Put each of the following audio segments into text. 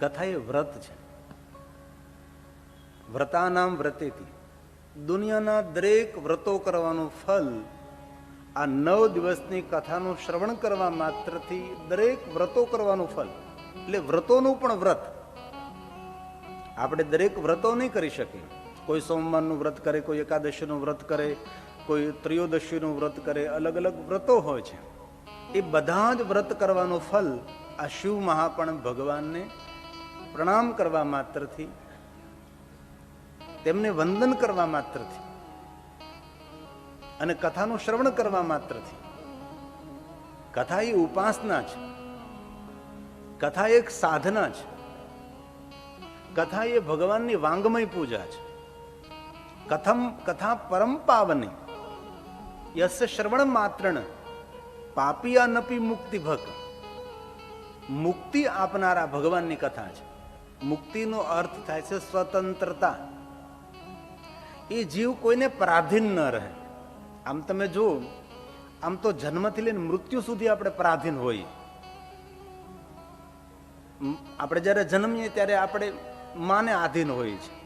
કથા એ વ્રત છે. વ્રતાનામ વ્રતેથી દુનિયાના દરેક વ્રતો કરવાનું ફલ આ નવ દિવસની કથાનું શ્રવણ કરવા માત્રથી દરેક વ્રતો કરવાનું ફલ. એટલે વ્રતોનું પણ વ્રત. આપણે દરેક વ્રતો નહીં કરી શકીએ. કોઈ સોમવારનું વ્રત કરે, કોઈ એકાદશીનું વ્રત કરે, કોઈ ત્રયોદશીનું વ્રત કરે, અલગ અલગ વ્રતો હોય છે. એ બધા જ વ્રત કરવાનું ફલ આ શિવ મહાપણ ભગવાનને પ્રણામ કરવા માત્રથી, તેમને વંદન કરવા માત્રથી, અને કથાનું શ્રવણ કરવા માત્રથી. કથા એ ઉપાસના છે. કથા એક સાધના છે. કથા એ ભગવાનની વાંગમય પૂજા છે. કથમ, કથા પરમ પાવની, યસ્ય શ્રવણ માત્રણ, પાપિયા નપી મુક્તિ ભક મુક્તિ આપનારા ભગવાનની કથા છે. મુક્તિનો અર્થ થાય છે સ્વતંત્રતા. એ જીવ કોઈને પરાધીન ન રહે. આમ તમે જો આમ તો જન્મથી લઈને મૃત્યુ સુધી આપણે પરાધીન હોઈએ. આપણે જ્યારે જન્મીએ ત્યારે આપણે માને આધીન હોઈએ છીએ.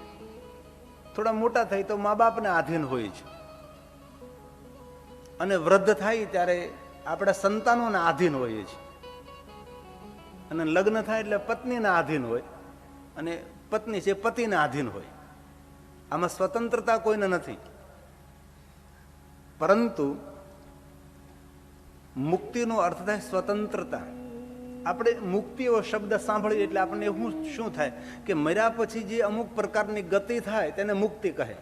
થોડા મોટા થઈ તો મા બાપને આધીન હોય છે અને વૃદ્ધ થાય ત્યારે આપણે સંતાનોને આધીન હોઈએ છીએ. અને લગ્ન થાય એટલે પત્નીને આધીન હોય. અને પત્ની છે, પતિને આધીન હોય. આમાં સ્વતંત્રતા કોઈને નથી. પરંતુ મુક્તિનો અર્થ થાય સ્વતંત્રતા. આપણે મુક્તિ એવો શબ્દ સાંભળીએ એટલે આપણને શું શું થાય? કે મર્યા પછી જે અમુક પ્રકારની ગતિ થાય તેને મુક્તિ કહે.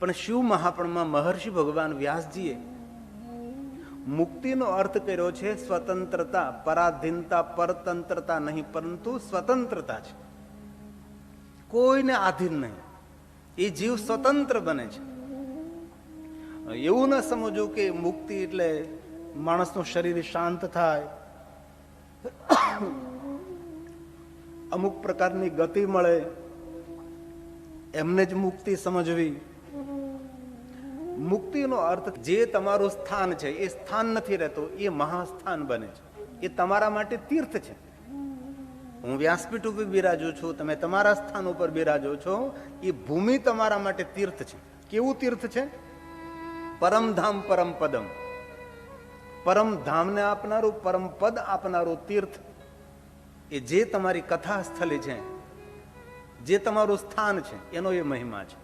પણ શિવ મહાપણમાં મહર્ષિ ભગવાન વ્યાસજીએ મુક્તિનો અર્થ કર્યો છે સ્વતંત્રતા, પરાધીનતા, પરતંત્રતા નહીં, પરંતુ સ્વતંત્રતા છે. કોઈને આધીન નહીં. એ જીવ સ્વતંત્ર બને છે. એવું ન સમજવું કે મુક્તિ એટલે માણસનું શરીર શાંત થાય. અમુક પ્રકારની ગતિ મળે. એમને જ મુક્તિ સમજવી. મુક્તિનો અર્થ જે તમારું સ્થાન છે, એ સ્થાન નથી રહેતું, એ મહાસ્થાન બને છે. એ તમારા માટે તીર્થ છે. હું વ્યાસપીઠ ઉપર બિરાજું છું, તમે તમારા સ્થાન ઉપર બિરાજો છો. એ ભૂમિ તમારા માટે તીર્થ છે. કેવું તીર્થ છે? પરમધામ પરમ પદમ. પરમ ધામને આપનારું, પરમ પદ આપનારું તીર્થ. એ જે તમારી કથા સ્થળે છે, જે તમારું સ્થાન છે, એનો એ મહિમા છે.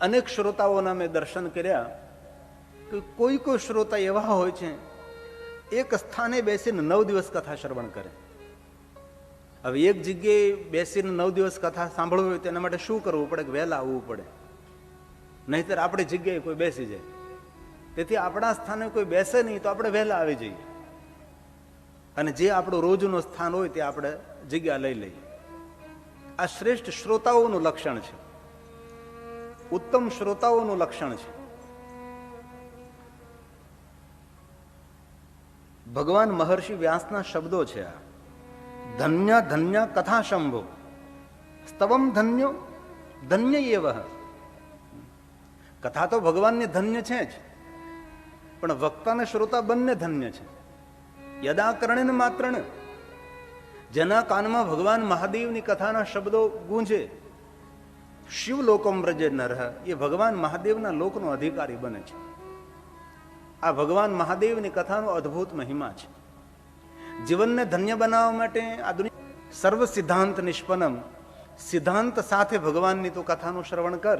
અનેક શ્રોતાઓના મેં દર્શન કર્યા કે કોઈ કોઈ શ્રોતા એવા હોય છે, એક સ્થાને બેસીને નવ દિવસ કથા શ્રવણ કરે. હવે એક જગ્યાએ બેસીને નવ દિવસ કથા સાંભળવી હોય તેના માટે શું કરવું પડે કે વહેલા આવવું પડે? નહીતર આપણી જગ્યાએ કોઈ બેસી જાય. તેથી આપણા સ્થાને કોઈ બેસે નહીં તો આપણે વહેલા આવી જઈએ. અને જે આપણું રોજનું સ્થાન હોય તે આપણે જગ્યા લઈ લઈએ. આ શ્રેષ્ઠ શ્રોતાઓનું લક્ષણ છે. ઉત્તમ શ્રોતાઓનું લક્ષણ છે. ભગવાન મહર્ષિ વ્યાસના શબ્દો છે આ. ધન્ય ધન્ય કથા શંભો સ્તવમ ધન્યો ધન્ય એવ કથા તો ભગવાનને ધન્ય છે જ પણ વક્તા અને શ્રોતા બંને ધન્ય છે યદા કરણે ને માત્ર જેના કાનમાં ભગવાન મહાદેવની કથાના શબ્દો ગુંજે શિવ લોકમ વ્રજે નર એ ભગવાન મહાદેવના લોકનો અધિકારી બને છે આ ભગવાન મહાદેવની કથાનો અદ્ભુત મહિમા છે જીવનને ધન્ય બનાવવા માટે આધુનિક સર્વ સિદ્ધાંત નિષ્પનમ સિદ્ધાંત સાથે ભગવાનની તો કથાનું શ્રવણ કર.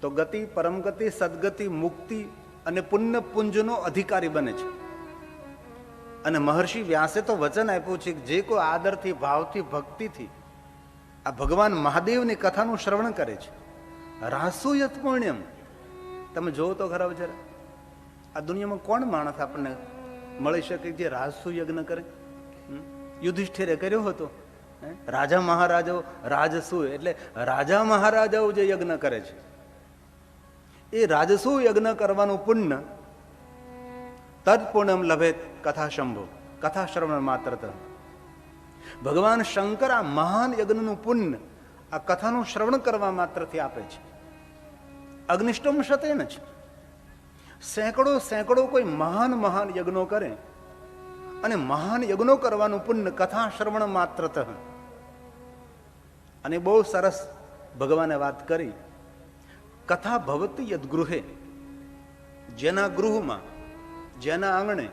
તો ગતિ પરમગતિ સદગતિ, મુક્તિ અને પુણ્ય પુંજનો અધિકારી બને છે. અને મહર્ષિ વ્યાસે તો વચન આપ્યું છે જે કોઈ આદરથી, ભાવથી, ભક્તિથી આ ભગવાન મહાદેવની કથાનું શ્રવણ કરે છે. રાસુયત પુણ્યમ. તમે જોવો તો ખરા જરા આ દુનિયામાં કોણ માણસ આપણને મળી શકે જે રાજસુ યજ્ઞ કરે. યુધિષ્ઠિરે કર્યો હતો? રાજા મહારાજાઓ, રાજસુ એટલે રાજા મહારાજાઓ જે યજ્ઞ કરે છે. એ રાજસુ યજ્ઞ કરવાનું પુણ્ય તદ પુણ્યમ લભે કથા શંભો. કથા શ્રવણ માત્ર ભગવાન શંકર આ મહાન યજ્ઞનું પુણ્ય આ કથાનું શ્રવણ કરવા માત્રથી આપે છે. અગ્નિષ્ટમ શતેન છે. સેંકડો સેંકડો કોઈ મહાન મહાન યજ્ઞો કરે અને મહાન યજ્ઞો કરવાનું પુણ્ય કથા શ્રવણ માત્ર અને બહુ સરસ ભગવાને વાત કરી. કથા ભવતી યદગૃહે. જેના ગૃહમાં, જેના આંગણે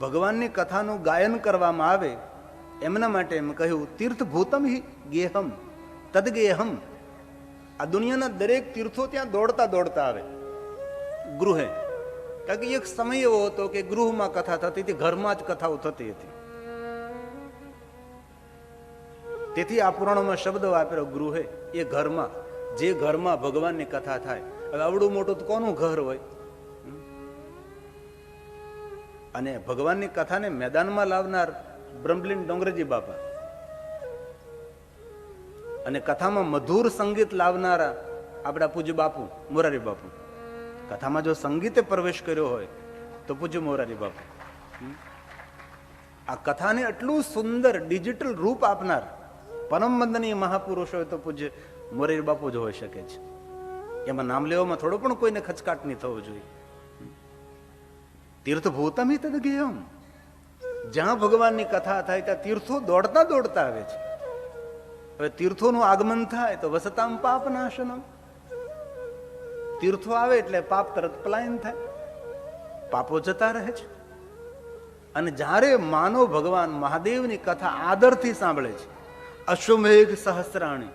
ભગવાનની કથાનું ગાયન કરવામાં આવે, એમના માટે એમ કહ્યું, તીર્થભૂતમ હિ ગેહમ, તદગેહમ. આ દુનિયાના દરેક તીર્થો ત્યાં દોડતા દોડતા આવે. ગૃહે. કારણ કે એક સમય એવો હતો કે ગૃહમાં કથા થતી હતી, ઘરમાં જ કથાઓ થતી હતી. તેથી આ પુરાણોમાં શબ્દ વાપર્યો ગૃહે, એ ઘરમાં. જે ઘરમાં ભગવાનની કથા થાય, હવે આવડું મોટું તો કોનું ઘર હોય? અને ભગવાનની કથાને મેદાનમાં લાવનાર બ્રહ્મલીન ડોંગરજી બાપા. અને કથામાં મધુર સંગીત લાવનારા આપણા પૂજ્ય બાપુ, મોરારી બાપુ. કથામાં જો સંગીતે પ્રવેશ કર્યો હોય, તો પૂજ્ય મોરારી બાપુ. આ કથાને એટલું સુંદર ડિજિટલ રૂપ આપનાર પરમ વંદનીય મહાપુરુષ હોય તો પૂજ્ય મોરારી બાપુ જ હોઈ શકે છે. એમાં નામ લેવામાં થોડો પણ કોઈને ખચકાટ નહીં થવો જોઈએ. તીર્થભૂતમ હિત તદગેયમ જ્યાં ભગવાનની કથા થાય, ત્યાં તીર્થો દોડતા દોડતા આવે છે. હવે તીર્થોનું આગમન થાય તો વસતામ પાપ નાશનમ તીર્થો આવે એટલે પાપ તરત પલાયન થાય. પાપો જતા રહે છે. અને જ્યારે માનવ ભગવાન મહાદેવની કથા આદરથી સાંભળે છે, અશ્વમેઘ સહસ્રાણી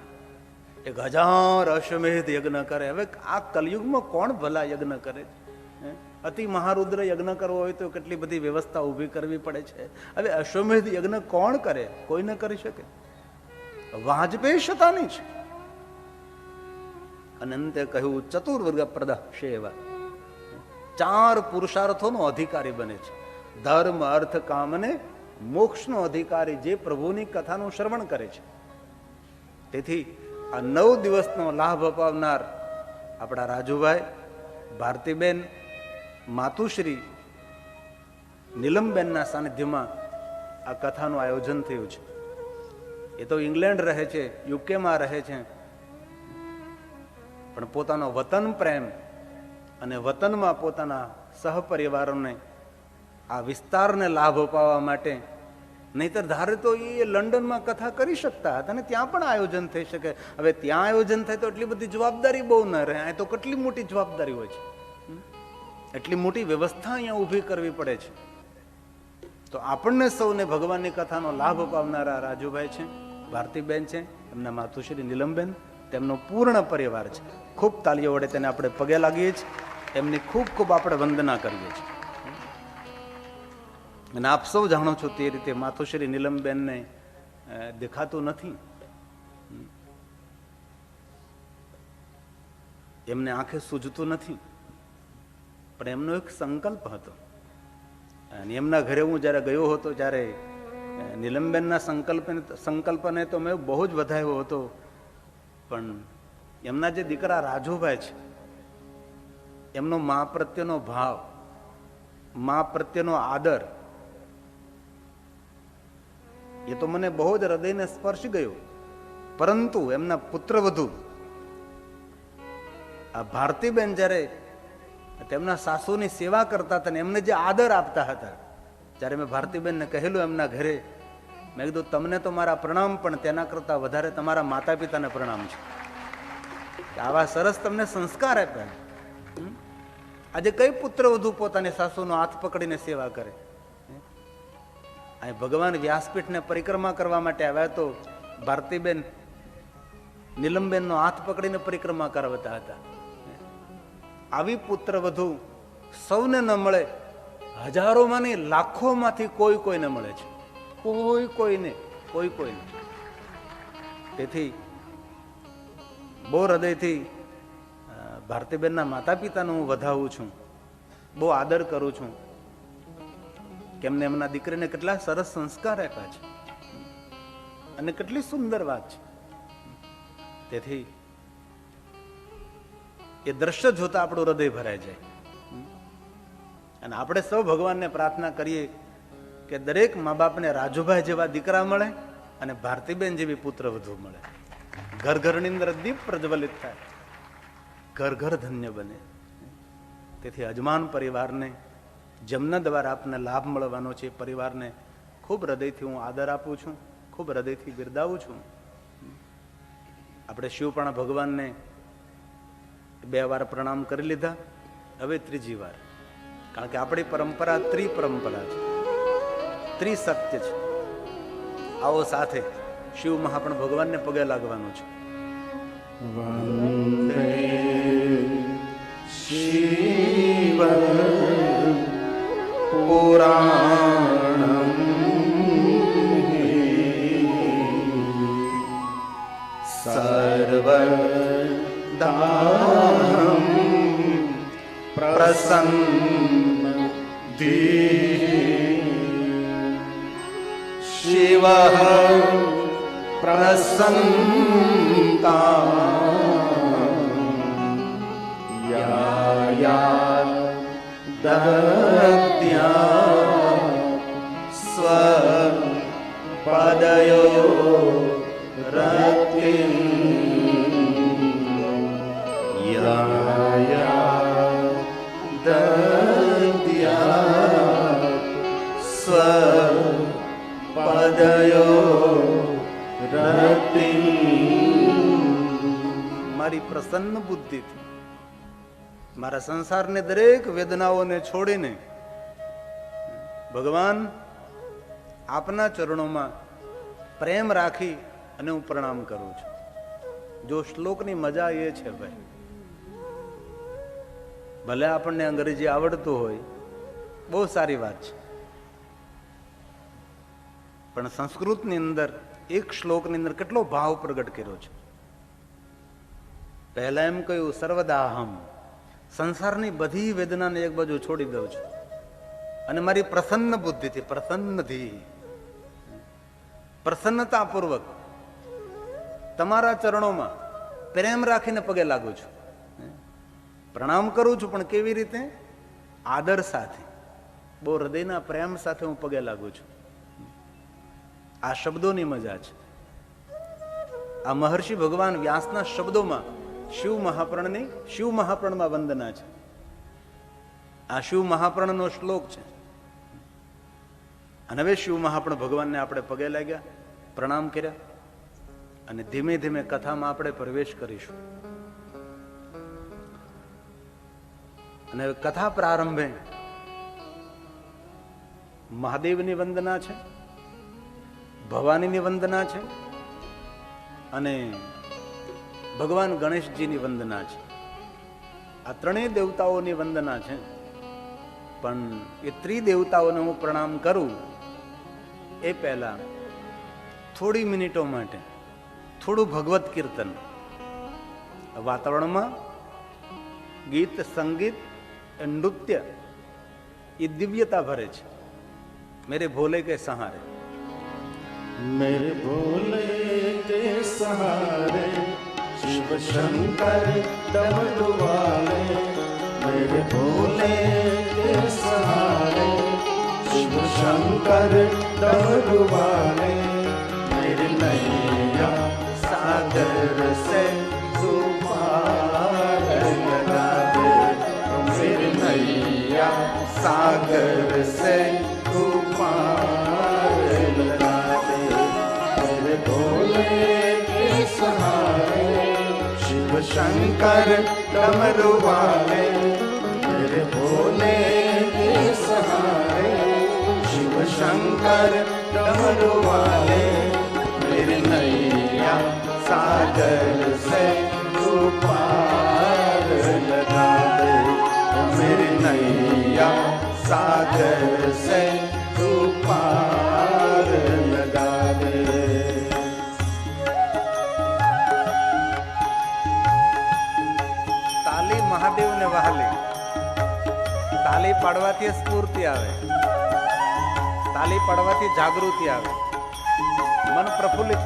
એક હજાર અશ્વમેધ યજ્ઞ કરે. હવે આ કલયુગમાં કોણ ભલા યજ્ઞ કરે છે? અતિ મહારુદ્ર યજ્ઞ કરવો હોય તો કેટલી બધી વ્યવસ્થા ઊભી કરવી પડે છે. હવે અશ્વમેધ યજ્ઞ કોણ કરે? કોઈ ન કરી શકે? વાજપેયી શતાની છે. અને અંતે કહ્યું ચતુર્વર્ગ પ્રદા ચાર પુરુષાર્થોનો અધિકારી બને છે. ધર્મ, અર્થ કામને મોક્ષનો અધિકારી જે પ્રભુની કથાનું શ્રવણ કરે છે. તેથી આ નવ દિવસનો લાભ અપાવનાર આપણા રાજુભાઈ, ભારતીબેન, માતુશ્રી, નીલમબેનના સાનિધ્યમાં આ કથાનું આયોજન થયું છે. એ તો ઇંગ્લેન્ડ રહે છે, યુકેમાં રહે છે. પણ પોતાનો વતન પ્રેમ અને વતનમાં પોતાના સહપરિવારોને આ વિસ્તારને લાભ અપાવવા માટે, નહીતર ધારે તો એ લંડનમાં કથા કરી શકતા હતા અને ત્યાં પણ આયોજન થઈ શકે. હવે ત્યાં આયોજન થાય તો એટલી બધી જવાબદારી બહુ ન રહે. અહીં તો કેટલી મોટી જવાબદારી હોય છે? એટલી મોટી વ્યવસ્થા અહીંયા ઊભી કરવી પડે છે. તો આપણને સૌને ભગવાનની કથાનો લાભ અપાવનારા રાજુભાઈ છે, ભારતીબેન છે, એમના માતુશ્રી નીલમબેન, તેમનો પૂર્ણ પરિવાર છે. ખૂબ તાલીઓ વડે તેને આપણે પગે લાગીએ છીએ. એમની ખૂબ ખૂબ આપણે વંદના કરીએ છીએ. અને આપ સૌ જાણો છો તે રીતે માતુશ્રી નીલમબેનને દેખાતું નથી. એમને આંખે સૂઝતું નથી. પણ એમનો એક સંકલ્પ હતો. અને એમના ઘરે હું જ્યારે ગયો હતો ત્યારે નીલમબેનના સંકલ્પ સંકલ્પને તો મેં બહુ જ વધાવ્યો હતો. પણ એમના જે દીકરા રાજુભાઈ છે, એમનો મા પ્રત્યેનો ભાવ, મા પ્રત્યેનો આદર, એ તો મને બહુ જ હૃદયને સ્પર્શ ગયો. પરંતુ એમના પુત્રવધુ આ ભારતીબેન જ્યારે તેમના સાસુની સેવા કરતા હતા ને એમને જે આદર આપતા હતા, જ્યારે મેં ભારતીબેનને કહેલું એમના ઘરે, મેં કીધું, તમને તો મારા પ્રણામ, પણ તેના કરતાં વધારે તમારા માતા પિતાને પ્રણામ છે. આવા સરસ તમને સંસ્કાર આપ્યા આજે કઈ પુત્ર વધુ પોતાની સાસુનો હાથ પકડીને સેવા કરે? અહીં ભગવાન વ્યાસપીઠને પરિક્રમા કરવા માટે આવ્યા તો ભારતીબેન નીલમબેનનો હાથ પકડીને પરિક્રમા કરાવતા હતા. આવી પુત્ર વધુ સૌને ન મળે, હજારોમાંની લાખોમાંથી કોઈ કોઈને મળે છે. કોઈ કોઈને કોઈ કોઈને. તેથી બહુ હૃદયથી ભારતીબેનના માતા પિતાનું હું વધાવું છું. બહુ આદર કરું છું કેમને એમના દીકરીને કેટલા સરસ સંસ્કાર આપ્યા છે. અને કેટલી સુંદર વાત છે. તેથી, એ દ્રશ્ય જોતા આપણું હૃદય ભરાઈ જાય. અને આપણે સૌ ભગવાનને પ્રાર્થના કરીએ કે દરેક મા બાપને રાજુભાઈ જેવા દીકરા મળે અને ભારતીબેન જેવી પુત્ર વધુ મળે. ઘર ઘરની અંદર દીપ પ્રજ્વલિત થાય. ઘર ઘર ધન્ય બને. તેથી અજમાન પરિવારને, જેમના દ્વારા આપને લાભ મળવાનો છે પરિવારને ખૂબ હૃદયથી હું આદર આપું છું, ખૂબ હૃદયથી બિરદાવું છું. આપણે શિવપણા ભગવાનને બે વાર પ્રણામ કરી લીધા. હવે ત્રીજી વાર. કારણ કે આપણી પરંપરા ત્રિપરંપરા છે. ત્રિસત્ય છે. આવો સાથે. શિવ મહાપણ ભગવાનને પગે લાગવાનું છે. શિવ પુરાણમ. સર્વદાહમ પ્રસન્ન શિવ યા દત્યા સ્વ પદયો રતિમ મારી પ્રસન્ન બુદ્ધિથી. મારા સંસારને દરેક વેદનાઓને છોડીને ભગવાન આપના ચરણોમાં પ્રેમ રાખી અને હું પ્રણામ કરું છું. જો શ્લોકની મજા એ છે ભાઈ, ભલે આપણને અંગ્રેજી આવડતું હોય, બહુ સારી વાત છે. પણ સંસ્કૃતની અંદર એક શ્લોકની અંદર કેટલો ભાવ પ્રગટ કર્યો છે? પહેલા એમ કહ્યું, સર્વદાહમ. સંસારની બધી વેદનાને એક બાજુ છોડી દઉં છું. અને મારી પ્રસન્ન બુદ્ધિથી પ્રસન્નથી પ્રસન્નતાપૂર્વક તમારા ચરણોમાં પ્રેમ રાખીને પગે લાગુ છું. પ્રણામ કરું છું, પણ કેવી રીતે? આદર સાથે. બહુ હૃદયના પ્રેમ સાથે હું પગે લાગુ છું. આ શબ્દોની મજા છે. આ મહર્ષિ ભગવાન વ્યાસના શબ્દોમાં શિવ મહાપ્રણની, શિવ મહાપ્રણમાં વંદના છે. આ શિવ મહાપ્રણનો શ્લોક છે. અને હવે શિવ મહાપ્રણ ભગવાનને આપણે પગે લાગ્યા, પ્રણામ કર્યા અને ધીમે ધીમે કથામાં આપણે પ્રવેશ કરીશું. અને કથા પ્રારંભે મહાદેવની વંદના છે, ભવાનીની વંદના છે અને ભગવાન ગણેશજીની વંદના છે. આ ત્રણેય દેવતાઓની વંદના છે. પણ એ ત્રિદેવતાઓને હું પ્રણામ કરું એ પહેલાં થોડી મિનિટો માટે થોડું ભગવત કીર્તન. વાતાવરણમાં ગીત, સંગીત નૃત્ય એ દિવ્યતા ભરે છે. મેરે ભોલે કે સહારે? મેરે ભોલે કે સહારે? शिव शंकर डमरू वाले मेरे भोले के सहारे शिव शंकर डमरू वाले मेरे नैया सागर से तू पार लगा दे ओ मेरे नैया सागर से तू पार लगा दे मेरे भोले के सहारे શિવ શંકર તમારું વાલે મેરે ભોલે સહારે, શિવ શંકર તમારું વાલે મેરે નૈયા સાગર સે પાર લગા દે મેરે નૈયા સાગર સે તાલી પાડવાથી સ્ફૂર્તિ આવે. તાલી પાડવાથી જાગૃતિ આવે. મન પ્રફુલ્લિત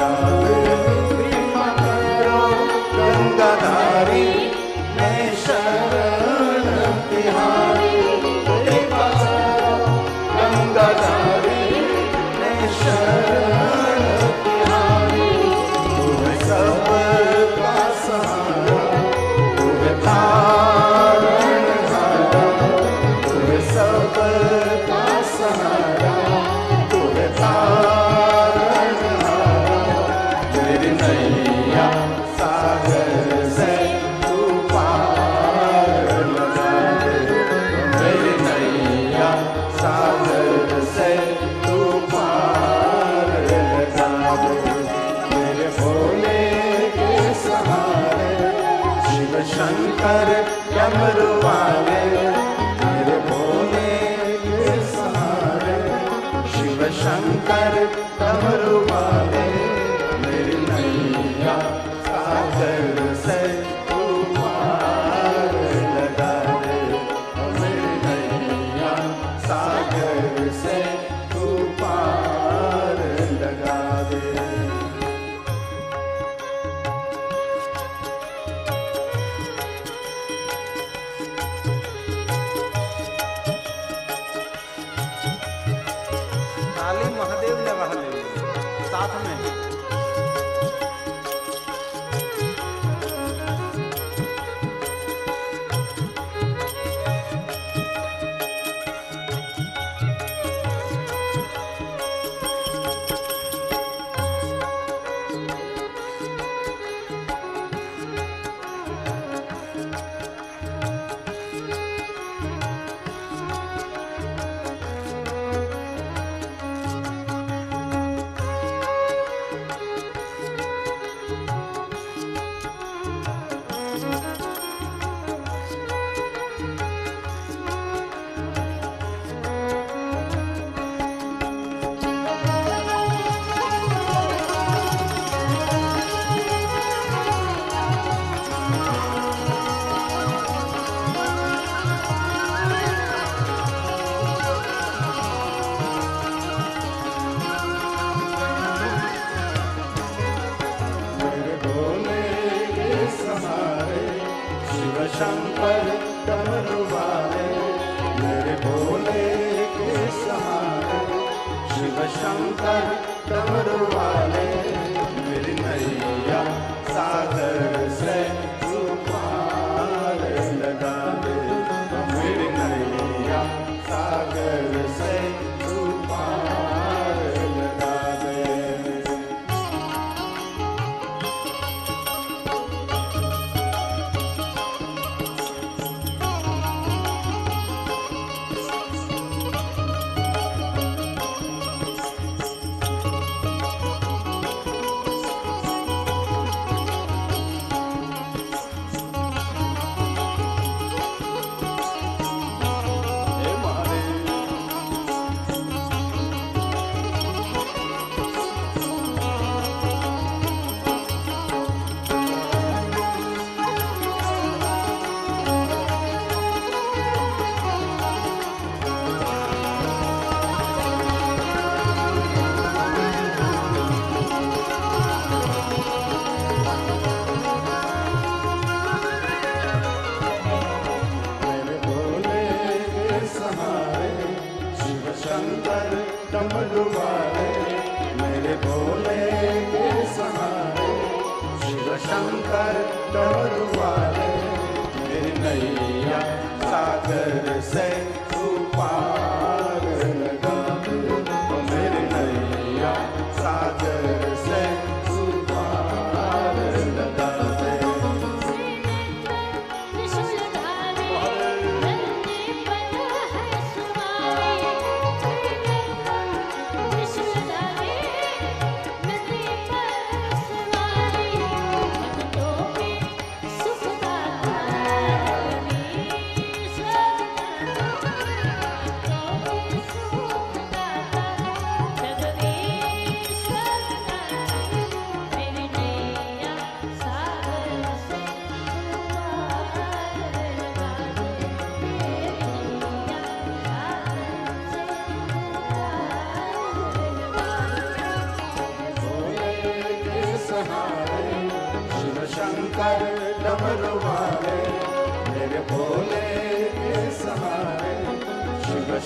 लगा शंकर डमरू साथ में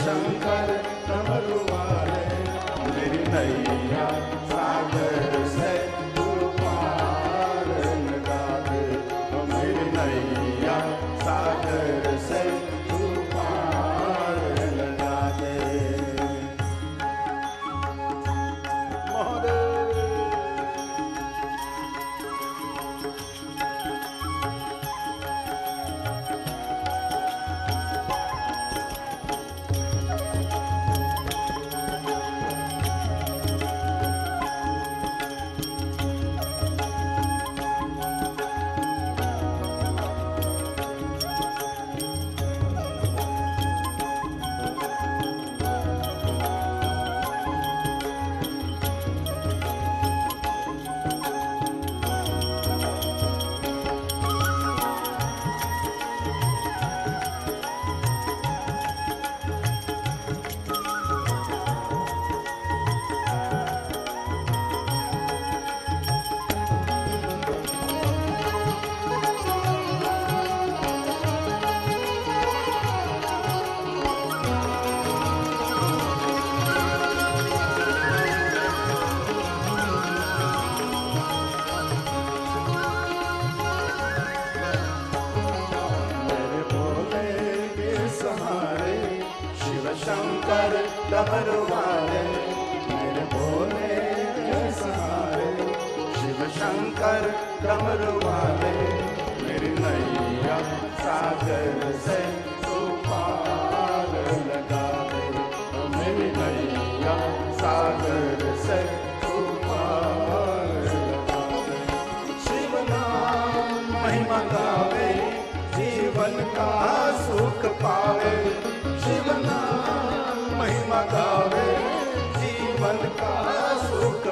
शंकर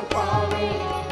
power.